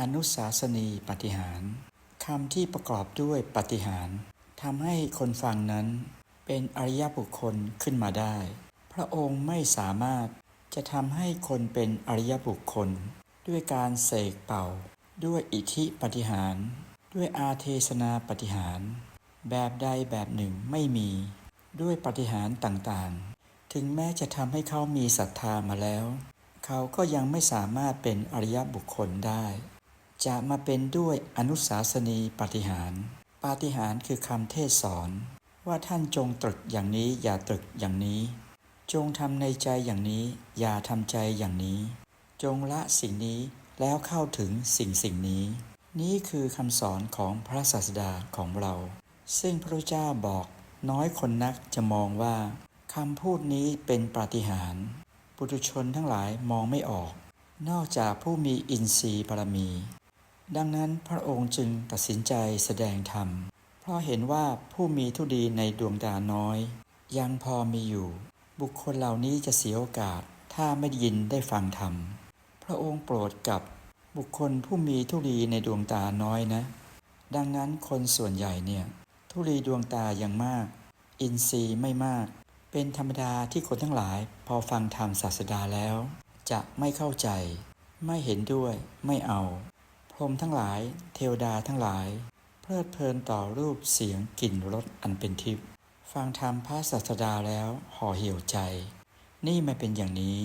อนุสาสนีปฏิหารคำที่ประกอบด้วยปฏิหารทำให้คนฟังนั้น เป็นอริยบุคคลขึ้นมาได้ พระองค์ไม่สามารถจะทำให้คนเป็นอริยบุคคล ด้วยการเสกเป่า ด้วยอิทธิปฏิหาร ด้วยอาเทศนาปฏิหาร แบบใดแบบหนึ่งไม่มี ด้วยปฏิหารต่างๆ ถึงแม้จะทำให้เขามีศรัทธามาแล้ว เขาก็ยังไม่สามารถเป็นอริยบุคคลได้ จะมาเป็นด้วยอนุสาสนีปฏิหาร ปาฏิหารคือคำเทศสอน ว่าท่านจงตรึกอย่างนี้อย่าตรึกอย่างนี้ จงทำในใจอย่างนี้ อย่าทำใจอย่างนี้ จงละสิ่งนี้แล้วเข้าถึงสิ่งสิ่งนี้ นี่คือคำสอนของพระศาสดาของเรา ซึ่งพระเจ้าบอกน้อยคนนักจะมองว่าคำพูดนี้เป็นปาฏิหาริย์ปุถุชนทั้งหลายมองไม่ออก นอกจากผู้มีอินทรีย์บารมี ดังนั้นพระองค์จึงตัดสินใจแสดงธรรม เพราะเห็นว่าผู้มีทุดีในดวงตาน้อย ยังพอมีอยู่ บุคคลเหล่านี้จะเสียโอกาสถ้าไม่ได้ยินได้ฟังธรรม พระองค์โปรดกับบุคคลผู้มีทุลีในดวงตาน้อยนะ ดังนั้นคนส่วนใหญ่เนี่ยทุลีดวงตายังมาก อินทรีย์ไม่มาก เป็นธรรมดาที่คนทั้งหลาย พอฟังธรรมศาสดาแล้ว จะไม่เข้าใจ ไม่เห็นด้วย ไม่เอา พรหมทั้งหลาย เทวดาทั้งหลาย เพลิดเพลินต่อรูปเสียงกลิ่นรสอันเป็นทิพย์ฟังธรรมพระศาสดาแล้วห่อเหี่ยวใจ นี่ไม่เป็นอย่างนี้